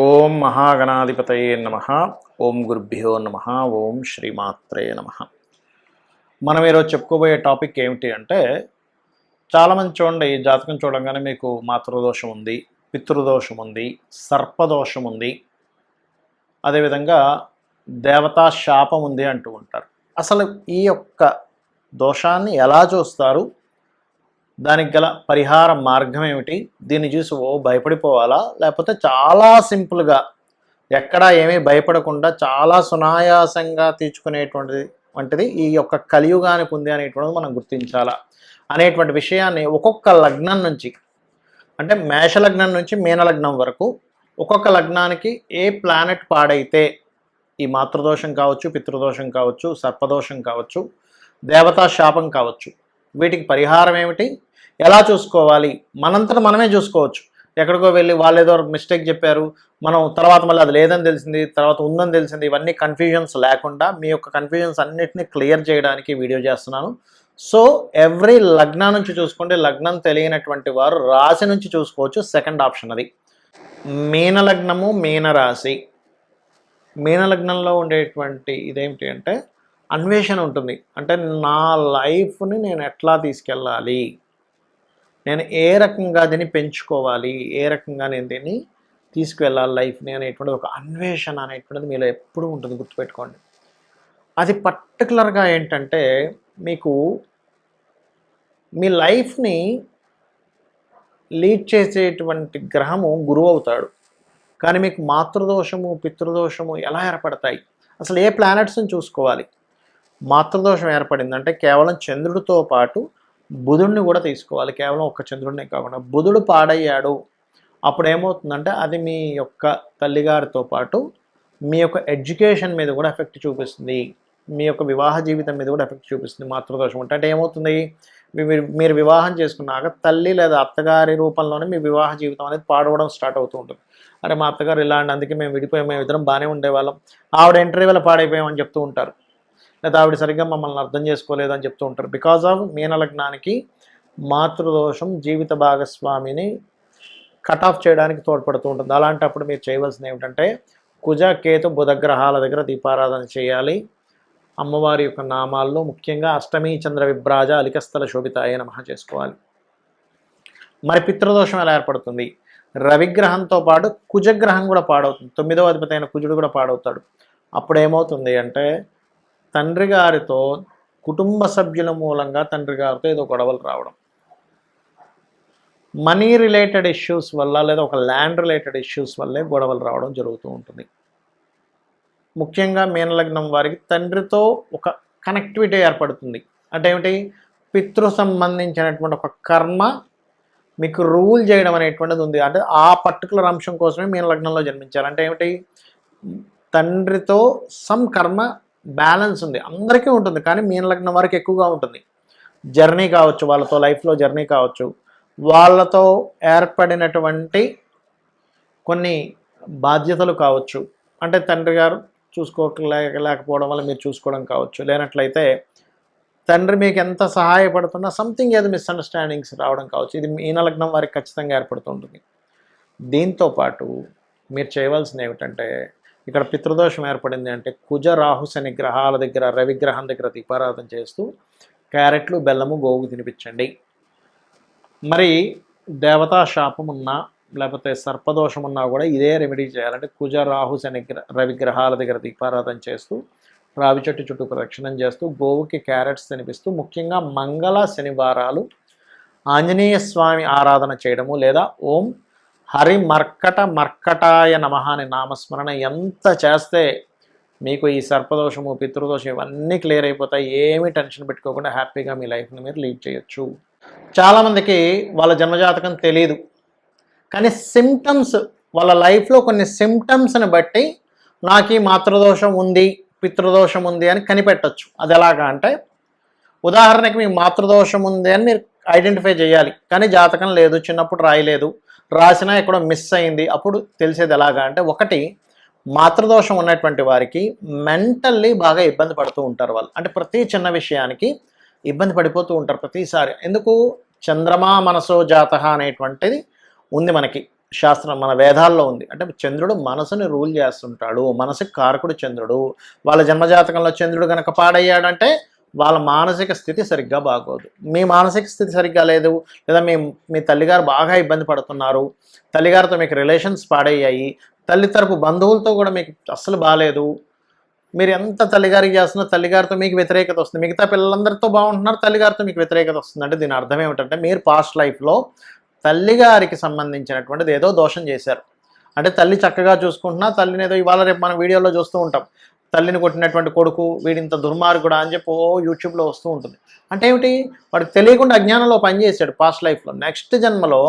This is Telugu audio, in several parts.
ఓం మహాగణాధిపతయే నమ. ఓం గురుభ్యో నమ. ఓం శ్రీమాత్రే నమ. మనం ఈరోజు చెప్పుకోబోయే టాపిక్ ఏమిటి అంటే చాలామంది చూడండి ఈ జాతకం చూడంగానే మీకు మాతృదోషం ఉంది పితృదోషం ఉంది సర్పదోషం ఉంది. అదేవిధంగా దేవతా శాపం ఉంది అంటూ ఉంటారు. అసలు ఈ యొక్క దోషాన్ని ఎలా చూస్తారు? దానికి గల పరిహార మార్గం ఏమిటి? దీన్ని చూసి ఓ భయపడిపోవాలా? లేకపోతే చాలా సింపుల్గా ఎక్కడా ఏమీ భయపడకుండా చాలా సునాయాసంగా తీర్చుకునేటువంటిది వంటిది ఈ యొక్క కలియుగానికి ఉంది అనేటువంటిది మనం గుర్తించాలా? అనేటువంటి విషయాన్ని ఒక్కొక్క లగ్నం నుంచి అంటే మేష లగ్నం నుంచి మీనలగ్నం వరకు ఒక్కొక్క లగ్నానికి ఏ ప్లానెట్ పాడైతే ఈ మాతృదోషం కావచ్చు పితృదోషం కావచ్చు సర్పదోషం కావచ్చు దేవతా శాపం కావచ్చు వీటికి పరిహారం ఏమిటి? ఎలా చూసుకోవాలి? మనంతట మనమే చూసుకోవచ్చు. ఎక్కడికో వెళ్ళి వాళ్ళు ఏదో మిస్టేక్ చెప్పారు మనం తర్వాత మళ్ళీ అది లేదని తెలిసింది తర్వాత ఉందని తెలిసింది ఇవన్నీ కన్ఫ్యూజన్స్ లేకుండా మీ యొక్క కన్ఫ్యూజన్స్ అన్నిటిని క్లియర్ చేయడానికి వీడియో చేస్తున్నాను. సో ఎవ్రీ లగ్నం నుంచి చూసుకుంటే లగ్నం తెలియనటువంటి వారు రాశి నుంచి చూసుకోవచ్చు సెకండ్ ఆప్షన్ అది. మీన లగ్నము మీన రాశి. మీన లగ్నంలో ఉండేటువంటి ఇదేమిటి అంటే అన్వేషణ ఉంటుంది. అంటే నా లైఫ్ని నేను ఎట్లా తీసుకెళ్ళాలి? నేను ఏ రకంగా దీన్ని పెంచుకోవాలి ఏ రకంగా నేను దీన్ని తీసుకువెళ్ళాలి లైఫ్ని అనేటువంటిది ఒక అన్వేషణ అనేటువంటిది మీలో ఎప్పుడూ ఉంటుంది గుర్తుపెట్టుకోండి. అది పర్టికులర్గా ఏంటంటే మీకు మీ లైఫ్ని లీడ్ చేసేటువంటి గ్రహము గురువు అవుతాడు. కానీ మీకు మాతృదోషము పితృదోషము ఎలా ఏర్పడతాయి? అసలు ఏ ప్లానెట్స్ని చూసుకోవాలి? మాతృదోషం ఏర్పడిందంటే కేవలం చంద్రుడితో పాటు బుధుడిని కూడా తీసుకోవాలి. కేవలం ఒక్క చంద్రుడినే కాకుండా బుధుడు పాడయ్యాడు. అప్పుడు ఏమవుతుందంటే అది మీ యొక్క తల్లిగారితో పాటు మీ యొక్క ఎడ్యుకేషన్ మీద కూడా ఎఫెక్ట్ చూపిస్తుంది. మీ యొక్క వివాహ జీవితం మీద కూడా ఎఫెక్ట్ చూపిస్తుంది మాతృదోషం అంటే. అంటే ఏమవుతుంది? మీరు మీరు వివాహం చేసుకున్నాక తల్లి లేదా అత్తగారి రూపంలోనే మీ వివాహ జీవితం అనేది పాడవడం స్టార్ట్ అవుతూ ఉంటుంది. అరే మా అత్తగారు ఇలా అందుకే మేము విడిపోయాం మేము ఇద్దరం బాగానే ఉండేవాళ్ళం. ఆవిడ ఎంట్రీ పాడైపోయామని చెప్తూ ఉంటారు. లేదా ఆవిడ సరిగ్గా మమ్మల్ని అర్థం చేసుకోలేదని చెప్తూ ఉంటారు. బికాజ్ ఆఫ్ మీనలగ్నానికి మాతృదోషం జీవిత భాగస్వామిని కట్ ఆఫ్ చేయడానికి తోడ్పడుతూ ఉంటుంది. అలాంటప్పుడు మీరు చేయవలసింది ఏమిటంటే కుజ కేతు బుధగ్రహాల దగ్గర దీపారాధన చేయాలి. అమ్మవారి యొక్క నామాల్లో ముఖ్యంగా అష్టమి చంద్ర విభ్రాజ అలికస్థల శోభిత అయ్యే నమ చేసుకోవాలి. మరి పితృదోషం ఎలా ఏర్పడుతుంది? రవిగ్రహంతో పాటు కుజగ్రహం కూడా పాడవుతుంది. తొమ్మిదవ అధిపతి అయిన కుజుడు కూడా పాడవుతాడు. అప్పుడు ఏమవుతుంది అంటే తండ్రి గారితో కుటుంబ సభ్యుల మూలంగా తండ్రి గారితో ఏదో గొడవలు రావడం. మనీ రిలేటెడ్ ఇష్యూస్ వల్ల లేదా ఒక ల్యాండ్ రిలేటెడ్ ఇష్యూస్ వల్లే గొడవలు రావడం జరుగుతూ ఉంటుంది. ముఖ్యంగా మీనలగ్నం వారికి తండ్రితో ఒక కనెక్టివిటీ ఏర్పడుతుంది. అంటే ఏమిటి? పితృ సంబంధించినటువంటి ఒక కర్మ మీకు రూల్ చేయడం అనేటువంటిది ఉంది. అంటే ఆ పర్టికులర్ అంశం కోసమే మీన లగ్నంలో జన్మించారు. అంటే ఏమిటి? తండ్రితో సమ్ కర్మ బ్యాలెన్స్ ఉంది. అందరికీ ఉంటుంది. కానీ మీన లగ్నం వరకు ఎక్కువగా ఉంటుంది. జర్నీ కావచ్చు వాళ్ళతో లైఫ్లో జర్నీ కావచ్చు. వాళ్ళతో ఏర్పడినటువంటి కొన్ని బాధ్యతలు కావచ్చు. అంటే తండ్రి గారు చూసుకోలేక లేకపోవడం వల్ల మీరు చూసుకోవడం కావచ్చు. లేనట్లయితే తండ్రి మీకు ఎంత సహాయపడుతున్నా సంథింగ్ ఏదో మిస్అండర్స్టాండింగ్స్ రావడం కావచ్చు. ఇది మీన లగ్నం వారికి ఖచ్చితంగా ఏర్పడుతుంటుంది దీంతో పాటు మీరు చేయవలసింది ఏమిటంటే ఇక్కడ పితృదోషం ఏర్పడింది అంటే కుజ రాహు శని గ్రహాల దగ్గర రవిగ్రహం దగ్గర దీపారాధన చేస్తూ క్యారెట్లు బెల్లము గోగు తినిపించండి. మరి దేవతా శాపం ఉన్నా లేకపోతే సర్పదోషం ఉన్నా కూడా ఇదే రెమెడీ చేయాలంటే కుజ రాహు శని రవిగ్రహాల దగ్గర దీపారాధన చేస్తూ రావి చెట్టు చుట్టూ ప్రదక్షిణం చేస్తూ గోవుకి క్యారెట్స్ తినిపిస్తూ ముఖ్యంగా మంగళ శనివారాలు ఆంజనేయ స్వామి ఆరాధన చేయడము లేదా ఓం హరి మర్కట మర్కటాయ నమ అనే నామస్మరణ ఎంత చేస్తే మీకు ఈ సర్పదోషము పితృదోషం ఇవన్నీ క్లియర్ అయిపోతాయి. ఏమీ టెన్షన్ పెట్టుకోకుండా హ్యాపీగా మీ లైఫ్ని మీరు లీడ్ చేయొచ్చు. చాలామందికి వాళ్ళ జన్మజాతకం తెలియదు కానీ సిమ్టమ్స్ వాళ్ళ లైఫ్లో కొన్ని సిమ్టమ్స్ని బట్టి నాకు ఈ మాతృదోషం ఉంది పితృదోషం ఉంది అని కనిపెట్టచ్చు. అది ఎలాగా అంటే ఉదాహరణకి మీకు మాతృదోషం ఉంది అని మీరు ఐడెంటిఫై చేయాలి. కానీ జాతకం లేదు చిన్నప్పుడు రాయలేదు. రాసినా ఎక్కడో మిస్ అయింది. అప్పుడు తెలిసేది ఎలాగా అంటే ఒకటి మాతృదోషం ఉన్నటువంటి వారికి మెంటల్లీ బాగా ఇబ్బంది పడుతూ ఉంటారు వాళ్ళు. అంటే ప్రతి చిన్న విషయానికి ఇబ్బంది పడిపోతూ ఉంటారు ప్రతిసారి. ఎందుకు? చంద్రమా మనసో జాత అనేటువంటిది ఉంది మనకి. శాస్త్రం మన వేదాల్లో ఉంది. అంటే చంద్రుడు మనసుని రూల్ చేస్తుంటాడు. మనసుకి కారకుడు చంద్రుడు. వాళ్ళ జన్మజాతకంలో చంద్రుడు కనుక పాడయ్యాడంటే వాళ్ళ మానసిక స్థితి సరిగ్గా బాగోదు. మీ మానసిక స్థితి సరిగ్గా లేదు లేదా మీ మీ తల్లిగారు బాగా ఇబ్బంది పడుతున్నారు తల్లిగారితో మీకు రిలేషన్స్ పాడయ్యాయి తల్లి తరపు బంధువులతో కూడా మీకు అస్సలు బాగాలేదు మీరు ఎంత తల్లిగారికి చేస్తున్నా తల్లిగారితో మీకు వ్యతిరేకత వస్తుంది మిగతా పిల్లలందరితో బాగుంటున్నారు తల్లిగారితో మీకు వ్యతిరేకత వస్తుంది. అంటే దీని అర్థం ఏమిటంటే మీరు పాస్ట్ లైఫ్లో తల్లిగారికి సంబంధించినటువంటిది ఏదో దోషం చేశారు. అంటే తల్లి చక్కగా చూసుకుంటున్నా తల్లిని ఏదో ఇవాళ రేపు మనం వీడియోలో చూస్తూ ఉంటాం. తల్లిని కొట్టినటువంటి కొడుకు వీడింత దుర్మార్గుడా అని చెప్పి ఓ యూట్యూబ్లో వస్తూ ఉంటుంది. అంటే ఏమిటి? వాడికి తెలియకుండా అజ్ఞానంలో పనిచేశాడు పాస్ట్ లైఫ్లో. నెక్స్ట్ జన్మలో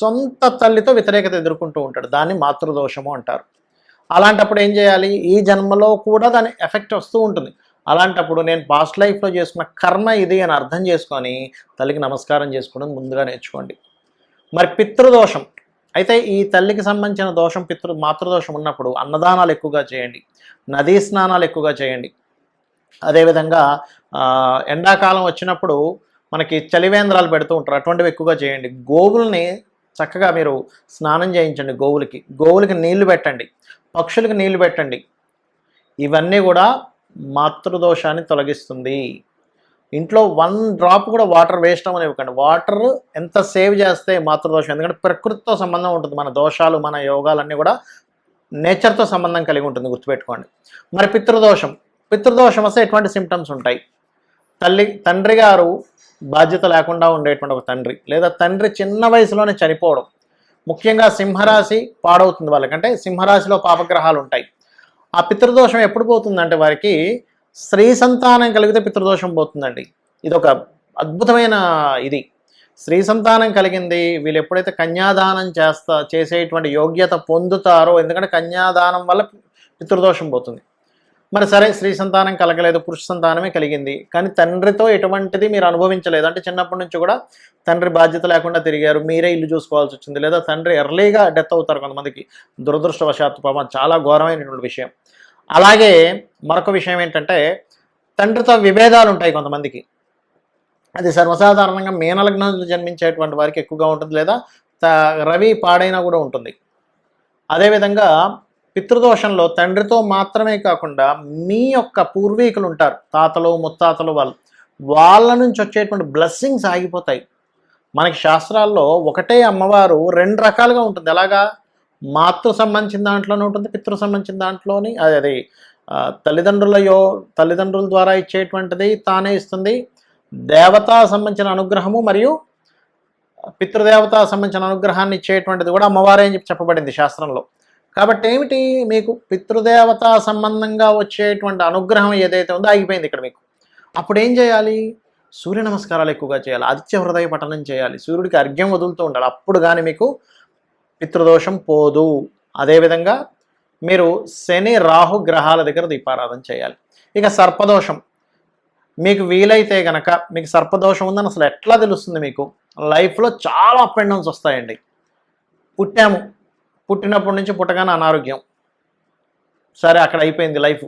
సొంత తల్లితో వ్యతిరేకత ఎదుర్కొంటూ ఉంటాడు. దాన్ని మాతృదోషము అంటారు. అలాంటప్పుడు ఏం చేయాలి? ఈ జన్మలో కూడా దాని ఎఫెక్ట్ వస్తూ ఉంటుంది. అలాంటప్పుడు నేను పాస్ట్ లైఫ్లో చేసుకున్న కర్మ ఇది అని అర్థం చేసుకొని తల్లికి నమస్కారం చేసుకోవడం ముందుగా నేర్చుకోండి. మరి పితృదోషం. అయితే ఈ తల్లికి సంబంధించిన దోషం పితృ మాతృదోషం ఉన్నప్పుడు అన్నదానాలు ఎక్కువగా చేయండి. నదీ స్నానాలు ఎక్కువగా చేయండి. అదేవిధంగా ఎండాకాలం వచ్చినప్పుడు మనకి చలివేంద్రాలు పెడుతూ ఉంటారు. అటువంటివి ఎక్కువగా చేయండి. గోవుల్ని చక్కగా మీరు స్నానం చేయించండి గోవులకి. గోవులకి నీళ్ళు పెట్టండి. పక్షులకి నీళ్ళు పెట్టండి. ఇవన్నీ కూడా మాతృదోషాన్ని తొలగిస్తుంది. ఇంట్లో వన్ డ్రాప్ కూడా వాటర్ వేస్ట్ అని ఇవ్వకండి. వాటర్ ఎంత సేవ్ చేస్తే మాతృదోషం. ఎందుకంటే ప్రకృతితో సంబంధం ఉంటుంది. మన దోషాలు మన యోగాలన్నీ కూడా నేచర్తో సంబంధం కలిగి ఉంటుంది. గుర్తుపెట్టుకోండి. మరి పితృదోషం. పితృదోషం వస్తే ఎటువంటి సిమ్టమ్స్ ఉంటాయి? తల్లి తండ్రి గారు బాధ్యత లేకుండా ఉండేటువంటి ఒక తండ్రి లేదా తండ్రి చిన్న వయసులోనే చనిపోవడం. ముఖ్యంగా సింహరాశి పాడవుతుంది వాళ్ళకంటే సింహరాశిలో పాపగ్రహాలు ఉంటాయి. ఆ పితృదోషం ఎప్పుడు పోతుందంటే వారికి స్త్రీ సంతానం కలిగితే పితృదోషం పోతుందండి. ఇది ఒక అద్భుతమైన ఇది. స్త్రీ సంతానం కలిగింది వీళ్ళు ఎప్పుడైతే కన్యాదానం చేస్తా చేసేటువంటి యోగ్యత పొందుతారో ఎందుకంటే కన్యాదానం వల్ల పితృదోషం పోతుంది. మరి సరే స్త్రీ సంతానం కలగలేదు పురుష సంతానమే కలిగింది. కానీ తండ్రితో ఎటువంటిది మీరు అనుభవించలేదు. అంటే చిన్నప్పటి నుంచి కూడా తండ్రి బాధ్యత లేకుండా తిరిగారు మీరే ఇల్లు చూసుకోవాల్సి వచ్చింది. లేదా తండ్రి ఎర్లీగా డెత్ అవుతారు కొంతమందికి. దురదృష్టవశాత్తు పాపం చాలా ఘోరమైనటువంటి విషయం. అలాగే మరొక విషయం ఏంటంటే తండ్రితో విభేదాలు ఉంటాయి కొంతమందికి. అది సర్వసాధారణంగా మీనలగ్నంలో జన్మించేటువంటి వారికి ఎక్కువగా ఉంటుంది లేదా త- రవి పాడైనా కూడా ఉంటుంది. అదేవిధంగా పితృదోషంలో తండ్రితో మాత్రమే కాకుండా మీ యొక్క పూర్వీకులు ఉంటారు తాతలు ముత్తాతలు వాళ్ళు. వాళ్ళ నుంచి వచ్చేటువంటి బ్లెస్సింగ్స్ ఆగిపోతాయి. మనకి శాస్త్రాల్లో ఒకటే అమ్మవారు రెండు రకాలుగా ఉంటుంది. ఎలాగా? మాతృ సంబంధించిన దాంట్లోనే ఉంటుంది పితృ సంబంధించిన దాంట్లోని అది అది తల్లిదండ్రుల యో తల్లిదండ్రుల ద్వారా ఇచ్చేటువంటిది తానే ఇస్తుంది. దేవతా సంబంధించిన అనుగ్రహము మరియు పితృదేవత సంబంధించిన అనుగ్రహాన్ని ఇచ్చేటువంటిది కూడా అమ్మవారే అని చెప్పి చెప్పబడింది శాస్త్రంలో. కాబట్టి ఏమిటి మీకు పితృదేవత సంబంధంగా వచ్చేటువంటి అనుగ్రహం ఏదైతే ఉందో ఆగిపోయింది ఇక్కడ మీకు. అప్పుడు ఏం చేయాలి? సూర్య నమస్కారాలు ఎక్కువగా చేయాలి ఆదిత్య హృదయ పఠనం చేయాలి సూర్యుడికి అర్ఘ్యం వదులుతూ ఉండాలి. అప్పుడు కానీ మీకు పితృదోషం పోదు. అదేవిధంగా మీరు శని రాహు గ్రహాల దగ్గర దీపారాధన చేయాలి. ఇక సర్పదోషం. మీకు వీలైతే గనక మీకు సర్పదోషం ఉందని అసలు ఎట్లా తెలుస్తుంది మీకు? లైఫ్లో చాలా అప్ అండ్ డౌన్స్ వస్తాయండి. పుట్టాము. పుట్టినప్పటి నుంచి పుట్టగానే అనారోగ్యం. సరే అక్కడ అయిపోయింది లైఫ్.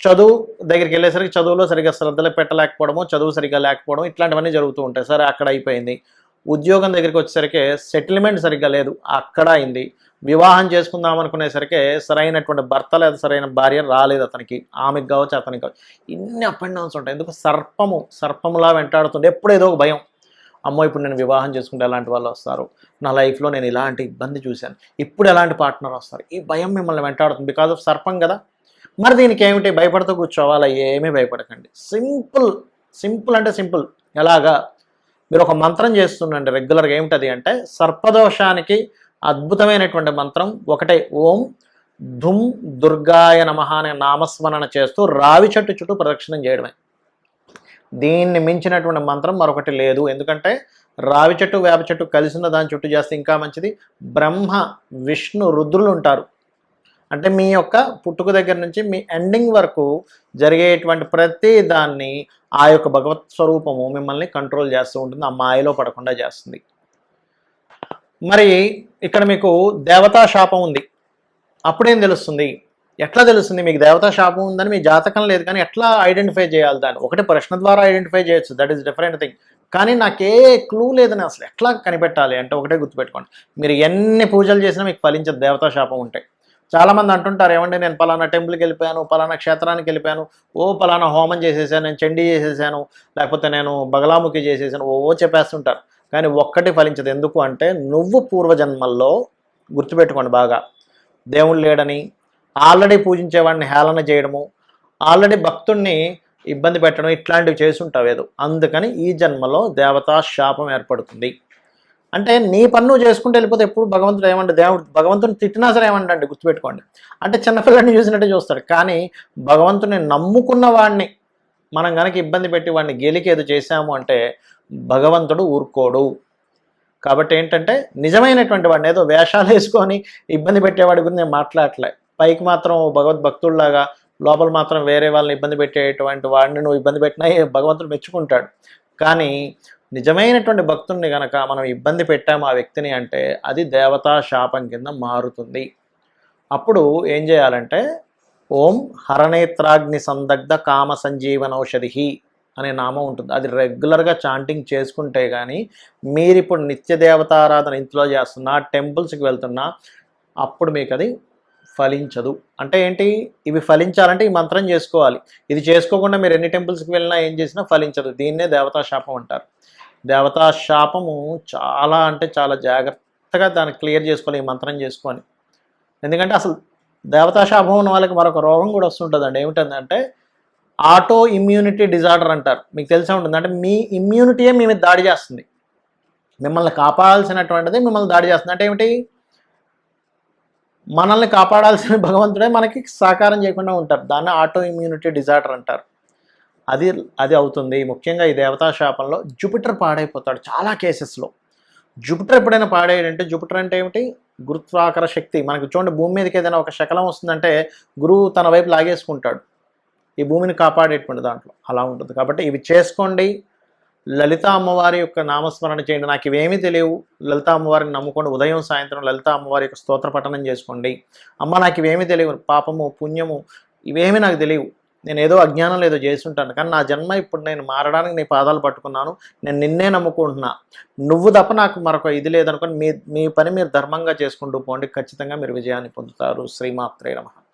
చదువు దగ్గరికి వెళ్ళేసరికి చదువులో సరిగ్గా శ్రద్ధలు పెట్టలేకపోవడము చదువు సరిగ్గా లేకపోవడం ఇట్లాంటివన్నీ జరుగుతూ ఉంటాయి. సరే అక్కడ అయిపోయింది. ఉద్యోగం దగ్గరికి వచ్చేసరికి సెటిల్మెంట్ సరిగ్గా లేదు అక్కడ అయింది. వివాహం చేసుకుందాం అనుకునేసరికి సరైనటువంటి భర్త లేదా సరైన భార్య రాలేదు అతనికి ఆమెకు కావచ్చు అతనికి కావచ్చు. ఇన్ని అప్ అండ్ డౌన్స్ ఉంటాయి. ఎందుకు? సర్పము సర్పములా వెంటాడుతుంది ఎప్పుడు ఏదో ఒక భయం. అమ్మో ఇప్పుడు నేను వివాహం చేసుకుంటే ఎలాంటి వాళ్ళు వస్తారు? నా లైఫ్లో నేను ఇలాంటి ఇబ్బంది చూశాను. ఇప్పుడు ఎలాంటి పార్ట్నర్ వస్తారు? ఈ భయం మిమ్మల్ని వెంటాడుతుంది. బికాజ్ ఆఫ్ సర్పం కదా. మరి దీనికి ఏమిటి? భయపడుతూ కూర్చోవాలా? ఏమీ భయపడకండి. సింపుల్ సింపుల్ అంటే సింపుల్. ఎలాగా? మీరు ఒక మంత్రం చేస్తుండండి రెగ్యులర్గా. ఏమిటది అంటే సర్పదోషానికి అద్భుతమైనటువంటి మంత్రం ఒకటే ఓం ధుమ్ దుర్గాయ నమ అనే నామస్మరణ చేస్తూ రావి చెట్టు చుట్టూ ప్రదక్షిణం చేయడమే. దీన్ని మించినటువంటి మంత్రం మరొకటి లేదు. ఎందుకంటే రావి చెట్టు వేప చెట్టు కలిసిన దాని చుట్టూ చేస్తే ఇంకా మంచిది. బ్రహ్మ విష్ణు రుద్రులు ఉంటారు. అంటే మీ యొక్క పుట్టుక దగ్గర నుంచి మీ ఎండింగ్ వరకు జరిగేటువంటి ప్రతి దాన్ని ఆ యొక్క భగవత్ స్వరూపము మిమ్మల్ని కంట్రోల్ చేస్తూ ఉంటుంది. ఆ మాయలో పడకుండా చేస్తుంది. మరి ఇక్కడ మీకు దేవతా శాపం ఉంది. అప్పుడేం తెలుస్తుంది? ఎట్లా తెలుస్తుంది? మీకు దేవతా శాపం ఉందని మీ జాతకం లేదు కానీ ఎట్లా ఐడెంటిఫై చేయాలి దాన్ని? ఒకటి ప్రశ్న ద్వారా ఐడెంటిఫై చేయొచ్చు. దట్ ఈస్ డిఫరెంట్ థింగ్ కానీ నాకే క్లూ లేదని అసలు ఎట్లా కనిపెట్టాలి అంటే ఒకటే గుర్తుపెట్టుకోండి. మీరు ఎన్ని పూజలు చేసినా మీకు ఫలించదు దేవతా శాపం ఉంటాయి చాలామంది అంటుంటారు ఏమంటే నేను పలానా టెంపుల్కి వెళ్ళిపోయాను పలానా క్షేత్రానికి వెళ్ళిపోయాను ఓ పలానా హోమం చేసేసాను నేను చండీ చేసేసాను లేకపోతే నేను బగలాముఖి చేసేసాను ఓ ఓ చెప్పేస్తుంటారు. కానీ ఒక్కటి ఫలించదు. ఎందుకు అంటే నువ్వు పూర్వజన్మల్లో గుర్తుపెట్టుకోండి బాగా. దేవుడు లేడని ఆల్రెడీ పూజించేవాడిని హేళన చేయడము ఆల్రెడీ భక్తుణ్ణి ఇబ్బంది పెట్టడం ఇట్లాంటివి చేసుంటావు ఏదో. అందుకని ఈ జన్మలో దేవతా శాపం ఏర్పడుతుంది. అంటే నీ పన్ను చేసుకుంటూ వెళ్ళిపోతే ఎప్పుడు భగవంతుడు ఏమంటే దేవుడు భగవంతుని తిట్టినా సరే ఏమంటే గుర్తుపెట్టుకోండి. అంటే చిన్నపిల్లని చూసినట్టే చూస్తాడు కానీ భగవంతుని నమ్ముకున్న వాడిని మనం కనుక ఇబ్బంది పెట్టి వాడిని గెలికి ఏదో చేశాము అంటే భగవంతుడు ఊరుకోడు. కాబట్టి ఏంటంటే నిజమైనటువంటి వాడిని ఏదో వేషాలు వేసుకొని ఇబ్బంది పెట్టేవాడి గురించి నేను మాట్లాడలే పైకి మాత్రం భగవద్ భక్తుల్లాగా లోపల మాత్రం వేరే వాళ్ళని ఇబ్బంది పెట్టేటువంటి వాడిని నువ్వు ఇబ్బంది పెట్టినా భగవంతుడు మెచ్చుకుంటాడు. కానీ నిజమైనటువంటి భక్తుడిని గనక మనం ఇబ్బంది పెట్టాము ఆ వ్యక్తిని అంటే అది దేవతా శాపం కింద మారుతుంది. అప్పుడు ఏం చేయాలంటే ఓం హరణేత్రాగ్ని సందగ్ధ కామ సంజీవనౌషధి అనే నామం ఉంటుంది. అది రెగ్యులర్గా చాంటింగ్ చేసుకుంటే కానీ మీరు ఇప్పుడు నిత్య దేవతారాధన ఇంట్లో చేస్తున్నా టెంపుల్స్కి వెళ్తున్నా అప్పుడు మీకు అది ఫలించదు. అంటే ఏంటి? ఇవి ఫలించాలంటే ఈ మంత్రం చేసుకోవాలి. ఇది చేసుకోకుండా మీరు ఎన్ని టెంపుల్స్కి వెళ్ళినా ఏం చేసినా ఫలించదు. దీన్నే దేవతా శాపం అంటారు. దేవతా శాపము చాలా అంటే చాలా జాగ్రత్తగా దాన్ని క్లియర్ చేసుకోవాలి ఈ మంత్రం చేసుకొని. ఎందుకంటే అసలు దేవతా శాపం ఉన్న వాళ్ళకి మరొక రోగం కూడా వస్తుంటుందండి. ఏమిటంటే ఆటో ఇమ్యూనిటీ డిజార్డర్ అంటారు. మీకు తెలిసే ఉంటుంది. అంటే మీ ఇమ్యూనిటీయే మీ మీద దాడి చేస్తుంది. మిమ్మల్ని కాపాడాల్సినటువంటిది మిమ్మల్ని దాడి చేస్తుంది. అంటే ఏమిటి? మనల్ని కాపాడాల్సిన భగవంతుడే మనకి సహకారం చేయకుండా ఉంటారు. దాన్ని ఆటో ఇమ్యూనిటీ డిజార్డర్ అంటారు. అది అది అవుతుంది. ముఖ్యంగా ఈ దేవతా శాపంలో జూపిటర్ పాడైపోతాడు చాలా కేసెస్లో జూపిటర్ ఎప్పుడైనా పాడేయడంటే జూపిటర్ అంటే ఏమిటి? గురుత్వాకర శక్తి. మనకు చూడండి భూమి మీదకి ఏదైనా ఒక శకలం వస్తుందంటే గురువు తన వైపు లాగేసుకుంటాడు. ఈ భూమిని కాపాడేటువంటి దాంట్లో అలా ఉంటుంది. కాబట్టి ఇవి చేసుకోండి. లలిత అమ్మవారి యొక్క నామస్మరణ చేయండి. నాకు ఇవేమీ తెలియవు. లలిత అమ్మవారిని నమ్ముకోండి. ఉదయం సాయంత్రం లలిత అమ్మవారి యొక్క స్తోత్ర పఠనం చేసుకోండి. అమ్మ నాకు ఇవేమీ తెలియవు. పాపము పుణ్యము ఇవేమీ నాకు తెలియవు. నేను ఏదో అజ్ఞానం లేదో చేస్తుంటాను. కానీ నా జన్మ ఇప్పుడు నేను మారడానికి నీ పాదాలు పట్టుకున్నాను. నేను నిన్నే నమ్ముకుంటున్నా. నువ్వు తప్ప నాకు మరొక ఇది లేదనుకొని మీ మీ పని మీరు ధర్మంగా చేసుకుంటూ పోండి. ఖచ్చితంగా మీరు విజయాన్ని పొందుతారు. శ్రీమాత్రే నమః.